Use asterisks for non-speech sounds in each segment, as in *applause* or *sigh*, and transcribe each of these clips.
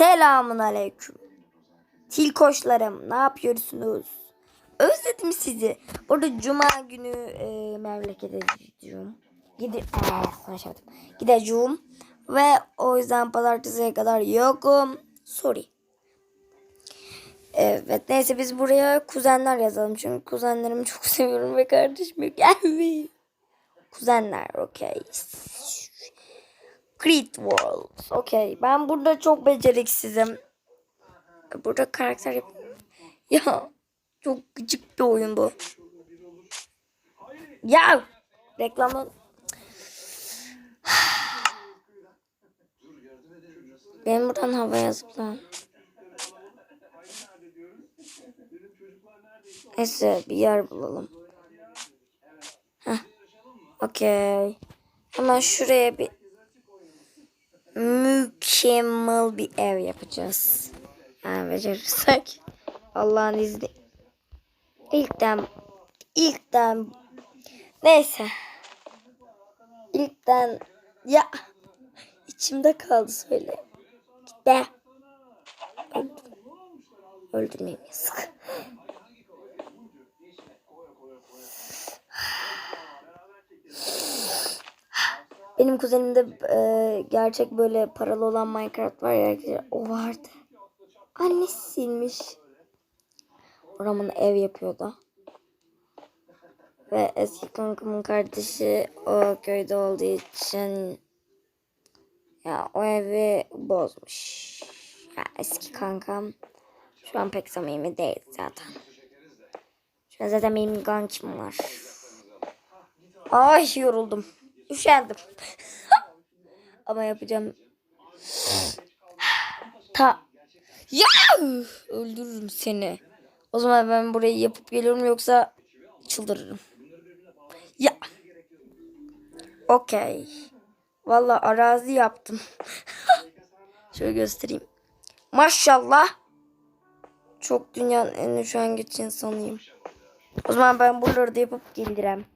Selamun aleyküm. Tilkoşlarım ne yapıyorsunuz? Özledim sizi. Burada cuma günü e, memlekete gidiyorum. Gidi ee, konuşamadım. Gideceğim. Ve o yüzden pazartesiye kadar yokum. Sorry. Evet neyse biz buraya kuzenler yazalım. Çünkü kuzenlerimi çok *laughs* seviyorum ve kardeşim yok. Evet. *laughs* Kuzenler okey. Creed World. Okey. Ben burada çok beceriksizim. Burada karakter yap... *laughs* Ya çok gıcık bir oyun bu. Ya reklamdan *sighs* Benim buradan havaya zıplan. Neyse bir yer bulalım. Heh. Okey. Hemen şuraya bir mükemmel bir ev yapacağız. Yani becerirsek. Allah'ın izni. İlkten ilkten neyse. İlkten ya içimde kaldı söyle. Git be. Öldürmeyeyim yazık. Benim kuzenimde e, gerçek böyle paralı olan Minecraft var ya. O vardı. Annesi silmiş. Oramın ev yapıyordu. Ve eski kankamın kardeşi o köyde olduğu için ya o evi bozmuş. Ya eski kankam şu an pek samimi değil zaten. Şu an zaten benim kankim var. Ay yoruldum. Üşendim. *laughs* Ama yapacağım. *sighs* Ta. Ya öldürürüm seni. O zaman ben burayı yapıp geliyorum yoksa çıldırırım. Ya. Okey. Valla arazi yaptım. *laughs* Şöyle göstereyim. Maşallah. Çok dünyanın en üşengeç insanıyım. O zaman ben buraları da yapıp gelirim.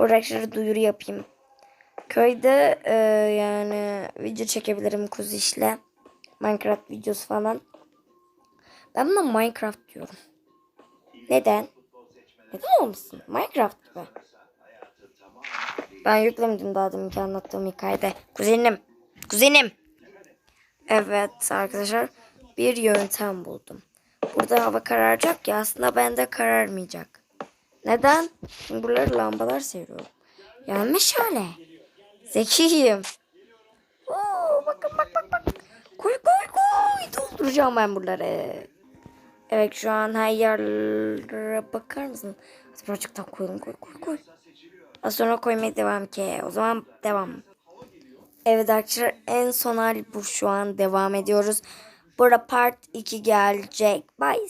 Arkadaşlar duyuru yapayım. Köyde e, yani video çekebilirim kuzu işle. Minecraft videosu falan. Ben buna Minecraft diyorum. Neden? Neden olmasın? Minecraft gibi. Ben yüklemedim daha deminki anlattığım hikayede. Kuzenim. Kuzenim. Evet arkadaşlar. Bir yöntem buldum. Burada hava kararacak ya aslında bende kararmayacak. Neden? Çünkü buraları lambalar seviyorum. Yani meşale. Zekiyim. Oo, bakın bak bak bak. Koy koy koy. Dolduracağım ben buraları. Evet şu an her yerlere bakar mısın? Hadi birazcık daha koyalım koy koy koy. Az sonra koymaya devam ki. O zaman devam. Evet arkadaşlar en son hali bu şu an devam ediyoruz. Burada part 2 gelecek. Bye.